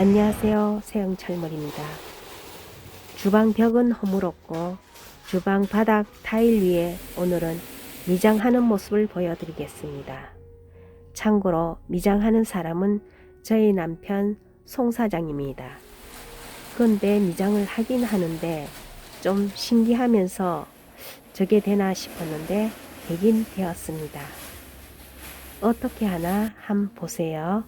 안녕하세요. 세영철물입니다. 주방 벽은 허물었고 주방 바닥 타일 위에 오늘은 미장하는 모습을 보여드리겠습니다. 참고로 미장하는 사람은 저희 남편 송 사장입니다. 그런데 미장을 하긴 하는데 좀 신기하면서 저게 되나 싶었는데 되긴 되었습니다. 어떻게 하나 한번 보세요.